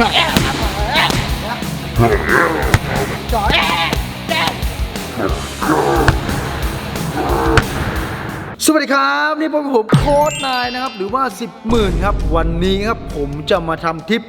สวัสดีครับนี่พบกับผมโค้ดนายนะครับ หรือว่า 10หมื่นครับ วันนี้ครับผมจะมาทำทิป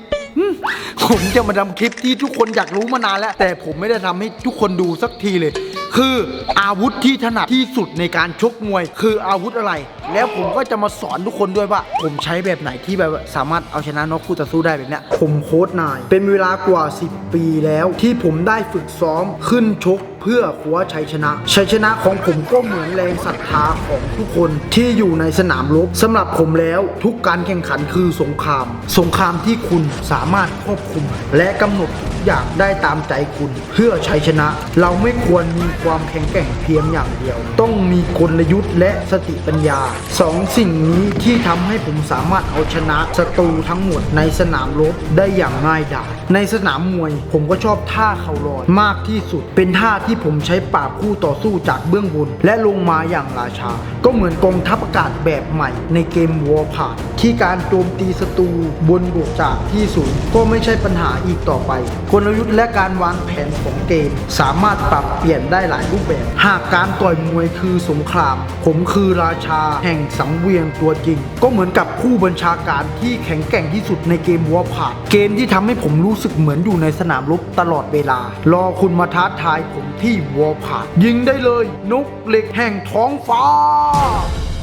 ผมจะมาทำคลิปที่ทุกคนอยากรู้มานานแล้ว แต่ผมไม่ได้ทำให้ทุกคนดูสักทีเลย คืออาวุธที่ถนัดที่สุดในการชกมวย คืออาวุธอะไรแล้วผมก็จะมาสอนทุกคนด้วยว่า ผมใช้แบบไหนที่แบบสามารถเอาชนะนกคู่ต่อสู้ได้แบบเนี้ยผมโค้ดนาย เป็นเวลากว่า 10 ปีแล้ว ที่ผมได้ฝึกซ้อมขึ้นชกเพื่อคว้าชัยชนะ ชัยชนะของผมก็เหมือนแรงศรัทธาของทุกคนที่อยู่ในสนามรบสำหรับผมแล้วทุกการแข่งขันคือสงคราม สงครามที่คุณสามารถควบคุม และกำหนดอย่างได้ตามใจคุณเพื่อชัยชนะ เราไม่ควรมีความแข็งแกร่งเพียงอย่างเดียว ต้องมีกลยุทธ์และสติปัญญาสองสิ่งนี้ที่ทำให้ผมสามารถเอาชนะศัตรูทั้งหมดในสนามรบได้อย่างง่ายดายในสนามมวยผมก็ชอบท่าเข่าลอยมากที่สุด เป็นท่าที่ผมใช้ปราบคู่ต่อสู้จากเบื้องบน และลงมาอย่างราชา ก็เหมือนกองทัพอากาศแบบใหม่ในเกมวอร์พาที่การโจมตีศัตรูบนบกจากที่สูงก็ไม่ใช่ปัญหาอีกต่อไป กลยุทธ์และการวางแผนของเกม สามารถปรับเปลี่ยนได้หลายรูปแบบ หากการต่อยมวยคือสงคราม ผมคือราชาแห่งสังเวียนตัวจริง ก็เหมือนกับผู้บัญชาการที่แข็งแกร่งที่สุดในเกมวอร์พาเกมที่ทำให้ผมรู้สึกเหมือนอยู่ในสนามรบตลอดเวลา รอคุณมาท้าทายผมที่วอร์พายิงได้เลยนกเหล็กแห่งท้องฟ้า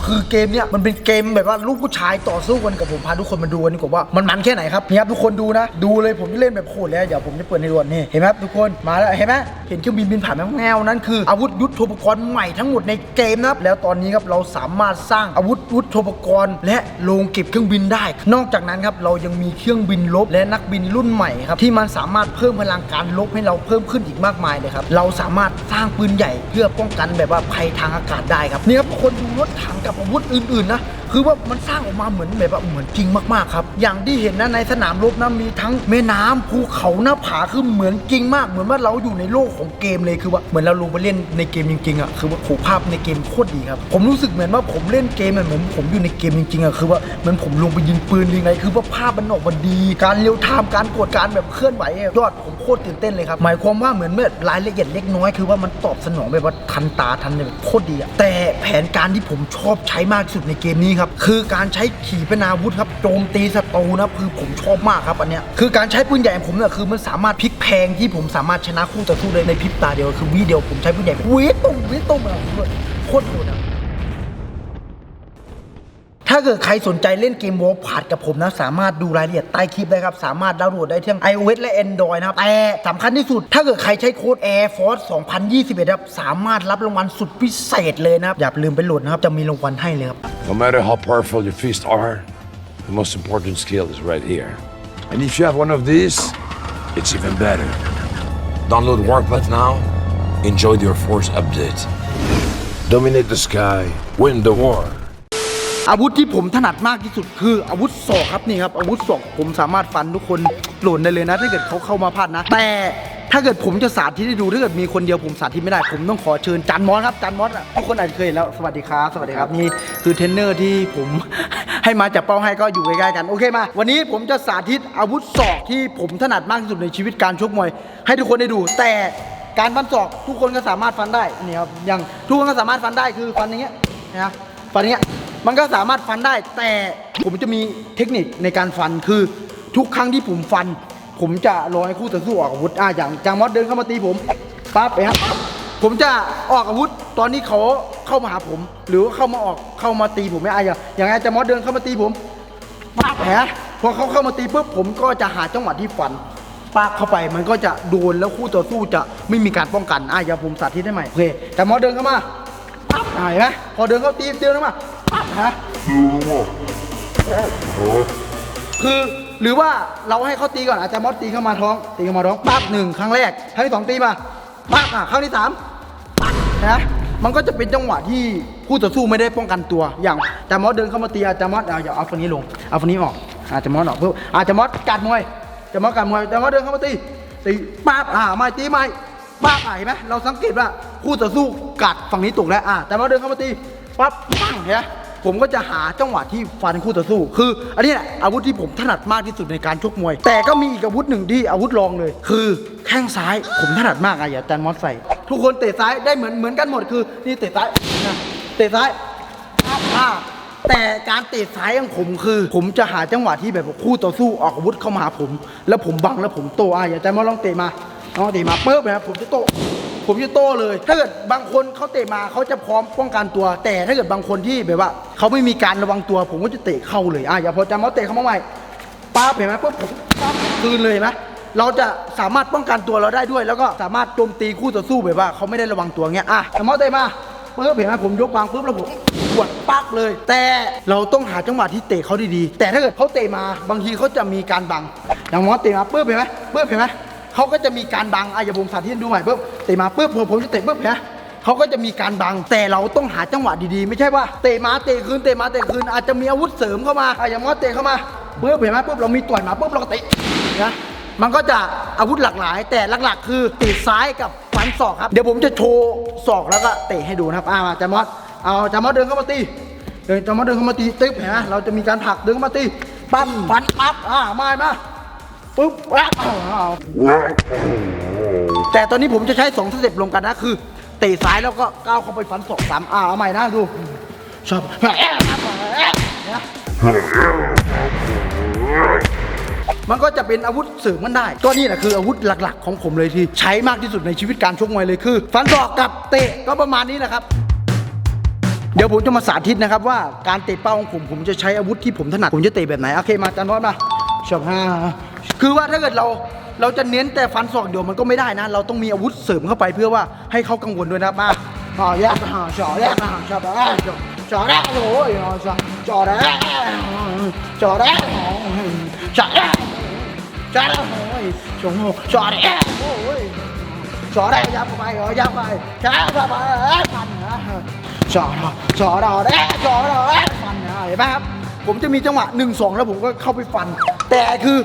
คือเกมเนี่ยมันเป็นเกมแบบว่าลูกผู้ชายต่อสู้กันกับผมพาทุกคนมาดูกันดีกว่าว่ามันมันแค่ไหนครับนี่ครับทุกคนดูนะ ดูเลยผมจะเล่นแบบโคตรแล้วเดี๋ยวผมจะเปิดในดวนนี่เห็นไหมครับทุกคนมาแล้วเห็นไหมเห็นเครื่องบินบินผ่านแมวแงวนั่นคืออาวุธยุทโธปกรณ์ใหม่ทั้งหมดในเกมนะครับแล้วตอนนี้ครับเราสามารถสร้างอาวุธยุทโธปกรณ์ และโรงเก็บเครื่องบินได้ นอกจากนั้นครับเรายังมีเครื่องบินลบและนักบินรุ่นใหม่ครับที่มันสามารถเพิ่มพลังการลบให้เราเพิ่มขึ้นอีกมากมายเลยครับเราสามารถสร้างปืนใหญ่เพื่อป้องกันแบบว่าภัยทางอากาศได้ครับนี่ครับทุกคนดูรถถังกับอาวุธอื่นๆนะ คือว่ามันสร้างออกมาเหมือนแบบว่าเหมือนจริงมากๆครับ อย่างที่เห็นนะในสนามรบนะมีทั้งแม่น้ำภูเขาหน้าผาคือเหมือนจริงมาก เหมือนว่าเราอยู่ในโลกของเกมเลยคือว่าเหมือนเราลงไปเล่นในเกมจริงๆอะคือว่าโหภาพในเกมโคตรดีครับผมรู้สึกเหมือนว่าผมเล่นเกมเหมือนผมอยู่ในเกมจริงๆอะคือว่าเหมือนผมลงไปยิงปืนยังไงคือว่าภาพมันออกมาดี การเลี้ยวทามการกดการแบบเคลื่อนไหวอะยอดผมโคตรตื่นเต้นเลยครับหมายความว่าเหมือนเมื่อรายละเอียดเล็กน้อยคือว่ามันตอบสนองแบบว่าทันตาทันแบบโคตรดีอะแต่แผนการที่ผมชอบใช้มากที่สุดในเกมนี้ครับคือการใช้ขีปนาวุธครับโจมตีศัตรูนะคือผมชอบมากครับอันเนี้ยคือการใช้ปืนใหญ่ของผมเนี่ยคือมันสามารถพลิกแพงที่ผมสามารถชนะคู่ต่อสู้ได้ในพริบตาเดียวคือวิเดียวผมใช้ปืนใหญ่วิตุ้มวิตุ้มอะโคตรโหดอะาเกิดใครสนใจเล่นเกมวอลพาดกับผมนะ สามารถดูรายละเอียดใต้คลิปได้ครับ สามารถดาวน์โหลดได้ทั้ง iOS และ Android นะครับ แต่สำคัญที่สุด ถ้าเกิดใครใช้โค้ด Air Force 2021ครับ สามารถรับรางวัลสุดพิเศษเลยนะครับ อย่าลืมไปโหลดนะครับ จะมีรางวัลให้เลยครับ No matter how powerful your fists are, the most important skill is right here. And if you have one of these, it's even better. Download Warpath now. Enjoy your Force update. Dominate the sky. Win the war. อาวุธที่ผมถนัดมากที่สุดคืออาวุธศอกครับนี่ครับอาวุธศอกผมสามารถฟันทุกคนหล่นได้เลยนะ ถ้าเกิดเขาเข้ามาพลาดนะ แต่ถ้าเกิดผมจะสาธิตให้ดูถ้าเกิดมีคนเดียวผมสาธิตไม่ได้ผมต้องขอเชิญจันมอสครับจันมอสอะทุกคนอาจจะเคยเห็นแล้วสวัสดีครับ สวัสดีครับนี่คือเทรนเนอร์ที่ผม ให้มาจับเป้าให้ก็อยู่ใกล้ๆกันโอเคมา วันนี้ผมจะสาธิตอาวุธศอกที่ผมถนัดมากที่สุดในชีวิตการชกมวย ให้ทุกคนได้ดู แต่การฟันศอกทุกคนก็สามารถฟันได้นี่ครับอย่างทุกคนก็สามารถฟันได้คือฟันอย่างเงี้ยนะฟันอย่างเงี้ย มันก็สามารถฟันได้ แต่ผมจะมีเทคนิคในการฟันคือทุกครั้งที่ผมฟัน ผมจะรอให้คู่ต่อสู้ออกอาวุธอะอย่างจางมอสเดินเข้ามาตีผมปั๊บไปครับ ผมจะออกอาวุธตอนนี้เขาเข้ามาหาผม หรือว่าเข้ามาออกเข้ามาตีผมไม่อะอย่างอย่างไงจางมอสเดินเข้ามาตีผมปั๊บแผลพอเขาเข้ามาตีปุ๊บผมก็จะหาจังหวะที่ฟันปากเข้าไปมันก็จะโดนแล้วคู่ต่อสู้จะไม่มีการป้องกันอะอย่าผมสาธิตให้ใหมโอเคแต่มอสเดินเข้ามาปั๊บอ่าเห็นไหมพอเดินเข้าตีเดินเข้ามา ฮะคือหรือว่าเราให้เขาตีก่อนอาจจะมอสตีเข้ามาท้อง ตีเข้ามาท้องปั๊บหนึ่งครั้งแรกครั้งที่สองตีมาปั๊บอะครั้งที่สามปั๊บนะมันก็จะเป็นจังหวะที่คู่ต่อสู้ไม่ได้ป้องกันตัวอย่างแต่มอสเดินเข้ามาตีอาจจะมอสเอาอย่าเอาฝั่งนี้ลงเอาฝั่งนี้ออกอาจจะมอสออกเพื่ออาจจะมอสกัดมวยจะมอสกัดมวยแต่มอสเดินเข้ามาตีตีปั๊บอ่าไม่ตีไม่ป้าไปไหมเราสังเกตว่าคู่ต่อสู้กัดฝั่งนี้ตกแล้วอะแต่มาเดินเข้ามาตีปั๊บปังเห็นไหม ผมก็จะหาจังหวะที่ฟันคู่ต่อสู้ คือ อันนี้แหละอาวุธที่ผมถนัดมากที่สุดในการชกมวย แต่ก็มีอีกอาวุธหนึ่งที่อาวุธรองเลย คือแข้งซ้ายผมถนัดมากอะอย่าแตนมอสใส่ ทุกคนเตะซ้ายได้เหมือนเหมือนกันหมดคือนี่เตะซ้ายนะเตะซ้ายภาพภาแต่การเตะซ้ายของผมคือ ผมจะหาจังหวะที่แบบคู่ต่อสู้ออกอาวุธเข้ามาหาผม แล้วผมบังแล้วผมโตอะอย่าแตนมอสลองเตะมาลองเตะมาปุ๊บนะครับผมจะโต ผมจะโต้เลย ถ้าเกิดบางคนเขาเตะมาเขาจะพร้อมป้องกันตัว แต่ถ้าเกิดบางคนที่แบบว่าเขาไม่มีการระวังตัว ผมก็จะเตะเข้าเลยอะอย่าพอจำเขาเตะเข้ามาใหม่ป้าเห็นไหมปุ๊บผมปั๊บคืนเลยเห็นไหมเราจะสามารถป้องกันตัวเราได้ด้วย แล้วก็สามารถโจมตีคู่ต่อสู้แบบว่าเขาไม่ได้ระวังตัวเงี้ยอะแต่มอเตะมาปุ๊บเห็นไหมผมยกวางปุ๊บแล้วผมปวดปักเลย แต่เราต้องหาจังหวะที่เตะเขาดีๆแต่ถ้าเกิดเขาเตะมาบางทีเขาจะมีการบังอย่างมอสเตะมาปุ๊บเห็นไหมปุ๊บเห็นไหม เขาก็จะมีการบังอะอย่าผมสาธิตดูใหม่ปุ๊บเตะมาปุ๊บผมผมจะเตะปุ๊บนะเขาก็จะมีการบังแต่เราต้องหาจังหวะดีๆ ไม่ใช่ว่าเตะมาเตะคืนเตะมาเตะคืนอาจจะมีอาวุธเสริมเข้ามาอะอย่างมอสเตะเข้ามาปุ๊บเห็นไหมปุ๊บเรามีต่อยมาปุ๊บเราก็เตะนะมันก็จะอาวุธหลากหลาย แต่หลักๆ คือตีซ้ายกับฟันศอกครับ เดี๋ยวผมจะโชว์ศอกแล้วก็เตะให้ดูนะครับอ่ามาจามอสเอาจามอสเดินเข้ามาตีเดินจามอสเดินเข้ามาตีตึ๊บเห็นไหมเราจะมีการผลักเดินเข้ามาตีปั๊บฟันปั๊บอ่ามามา ปุ๊บอะอ้าวแต่ตอนนี้ผมจะใช้สองสเต็ปรวมกันนะคือเตะซ้ายแล้วก็ก้าวเข้าไปฟันศอกสามอ่าเอาใหม่นะดูชอบมันก็จะเป็นอาวุธเสริมมันได้ ก็นี่แหละคืออาวุธหลักๆ ของผมเลยที่ใช้มากที่สุดในชีวิตการชกมวยเลยคือ ฟันศอกกับเตะก็ประมาณนี้แหละครับเดี๋ยวผมจะมาสาธิตนะครับว่าการเตะเป้าของผมผมจะใช้อาวุธที่ผมถนัดผมจะเตะแบบไหนโอเคมาจันพอดมาชอบห้า คือว่าถ้าเกิดเราเราจะเน้นแต่ฟันศอกเดียวมันก็ไม่ได้นะ เราต้องมีอาวุธเสริมเข้าไปเพื่อว่าให้เขากังวลด้วยนะมาอ่าแยกมาชอแยกมาชอบอ่าชอชอแรกโอ้ยชอชอแรกชอแรกชอแรกชอแรกโอ้ยชอชอแรกโอ้ยชอได้ยับเข้าไปหอยับไปช้าเข้าไปฟันนะชอดอชอดอแดชอดอแดฟันนะเห็นไหมครับผมจะมีจังหวะ1 2แล้วผมก็เข้าไปฟัน แต่คือ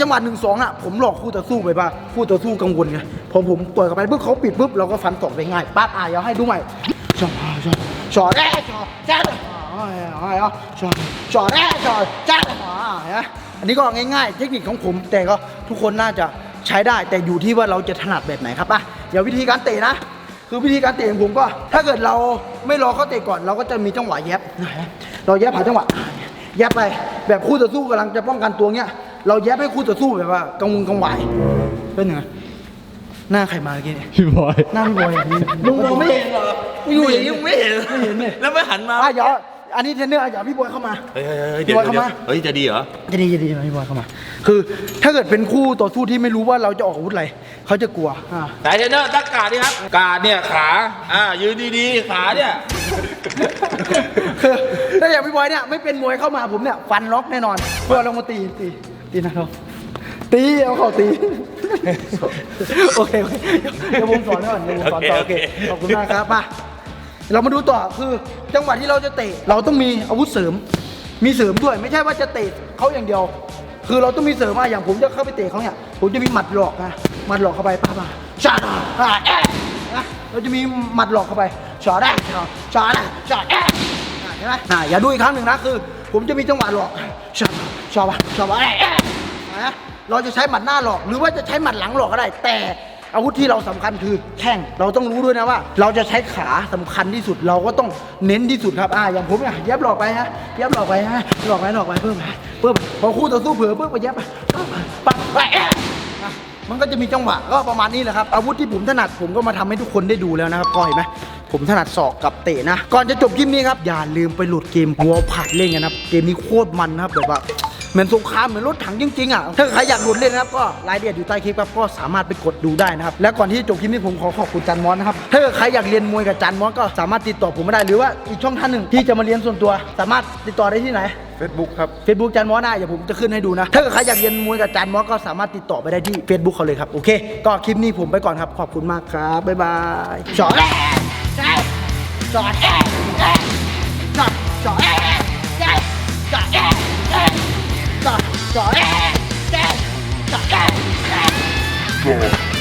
จังหวะ1 2อะผมหลอกคู่ต่อสู้ไปป่ะคู่ต่อสู้กังวลไงพอผมต่อยเข้าไปปุ๊บเขาปิดปุ๊บเราก็ฟันตกได้ง่ายปั๊บอะเดี๋ยวให้ดูใหม่ชอชอชอแดชอจ้าอ๋อชอชอแดชอจ้าอ๋อเห็นไหมอันนี้ก็ง่ายๆ เทคนิคของผม แต่ก็ทุกคนน่าจะใช้ได้แต่อยู่ที่ว่าเราจะถนัดแบบไหนครับอะเดี๋ยววิธีการเตะนะคือวิธีการเตะของผมก็ ถ้าเกิดเราไม่รอเขาเตะก่อน เราก็จะมีจังหวะแยบเราแยบหานจังหวะแยบไปแบบคู่ต่อสู้กำลังจะป้องกันตัวเงี้ย เราแยบให้คู่ต่อสู้แบบว่ากังวลกังวายเป็นยังไงหน้าใครมาเมื่อกี้เนี่ยพี่บอย หน้าพี่บอยอย่างนี้ลุงมองไม่เห็นเหรออยู่อย่างนี้มึงไม่เห็นไม่เห็นเลยแล้วไม่หันมาอะเดี๋ยวอันนี้เทรนเนอร์อะเดี๋ยวพี่บอยเข้ามา เฮ้ยเฮ้ยเฮ้ยพี่เดี๋ยวบอยเข้าเดี๋ยวมาเฮ้ยจะดีเหรอ จะดีจะดีพี่บอยเข้ามา คือถ้าเกิดเป็นคู่ต่อสู้ที่ไม่รู้ว่าเราจะออกอาวุธอะไรเขาจะกลัวอ่าสายเทรนเนอร์ตั้งการดดิครับ การดเนี่ยขา อ่ายืนดีๆ ขาเนี่ยคือถ้าอย่างพี่บอยเนี่ยไม่เป็นมวยเข้ามาผมเนี่ยฟันล็อกแน่นอนเพื่อลงมาตีตี ตีนะครับตีเอาเข่าตี โอเคโอเคเดี๋ยวผมสอนให้ก่อนเดี๋ยวผมสอนต่อโอโอเคเค ขอบคุณมากครับป่ะเรามาดูต่อคือจังหวะที่เราจะเตะเราต้องมีอาวุธเสริม มีเสริมด้วยไม่ใช่ว่าจะเตะเขาอย่างเดียว คือเราต้องมีเสริมมาอย่างผมจะเข้าไปเตะเขาเนี่ยผมจะมีหมัดหลอกนะหมัดหลอกเข้าไปป้าป้าชาดาอ่าแอะนะเราจะมีหมัดหลอกเข้าไปชาได้ชาชาได้ชาแอะอะเห็นไหมอะอย่าดูอีกครั้งหนึ่งนะคือ ผมจะมีจังหวะหลอกชอบชอบชอบอะไร นะเราจะใช้หมัดหน้าหลอก หรือว่าจะใช้หมัดหลังหลอกก็ได้ แต่อาวุธที่เราสำคัญคือแข้งเราต้องรู้ด้วยนะว่า เราจะใช้ขาสำคัญที่สุดเราก็ต้องเน้นที่สุดครับอ่าอย่างผมเนี่ยเย็บหลอกไปฮะเย็บหลอกไปฮะหลอกไปหลอกไปเพิ่มไปเพิ่มพอคู่ต่อสู้เผื่อเพิ่มไปเย็บไปปั๊บไปมันก็จะมีจังหวะก็ประมาณนี้แหละครับอาวุธที่ผมถนัดผมก็มาทำให้ทุกคนได้ดูแล้วนะครับก็เห็นไหมผมถนัดศอกกับเตะนะ ก่อนจะจบคลิปนี้ครับอย่าลืมไปโหลดเกมหัวผัดเล่นกันนะครับเกมนี้โคตรมันนะครับแบบว่า เหมือนสงครามเหมือนรถถังจริงๆอะถ้าใครอยากโหลดเล่นนะครับก็รายละเอียดอยู่ใต้คลิปครับก็สามารถไปกดดูได้นะครับและก่อนที่จะจบคลิปนี้ผมขอขอบคุณจันมอนนะครับถ้าเกิดใครอยากเรียนมวยกับจันมอนก็สามารถติดต่อผมมาได้หรือว่าอีกช่องทางหนึ่งที่จะมาเรียนส่วนตัว สามารถติดต่อได้ที่ไหน Facebook ครับเฟซบุ๊กจันมอสนะเดี๋ยวผมจะขึ้นให้ดูนะ ถ้าเกิดใครอยากเรียนมวยกับจันมอสก็สามารถติดต่อไปได้ที่ Facebook เขาเลยครับ โอเค ก็คลิปนี้ผมไปก่อนครับ ขอบคุณมากครับ บ๊ายบายจอดจอดจอดจอดจอด Stop. Stop. Stop.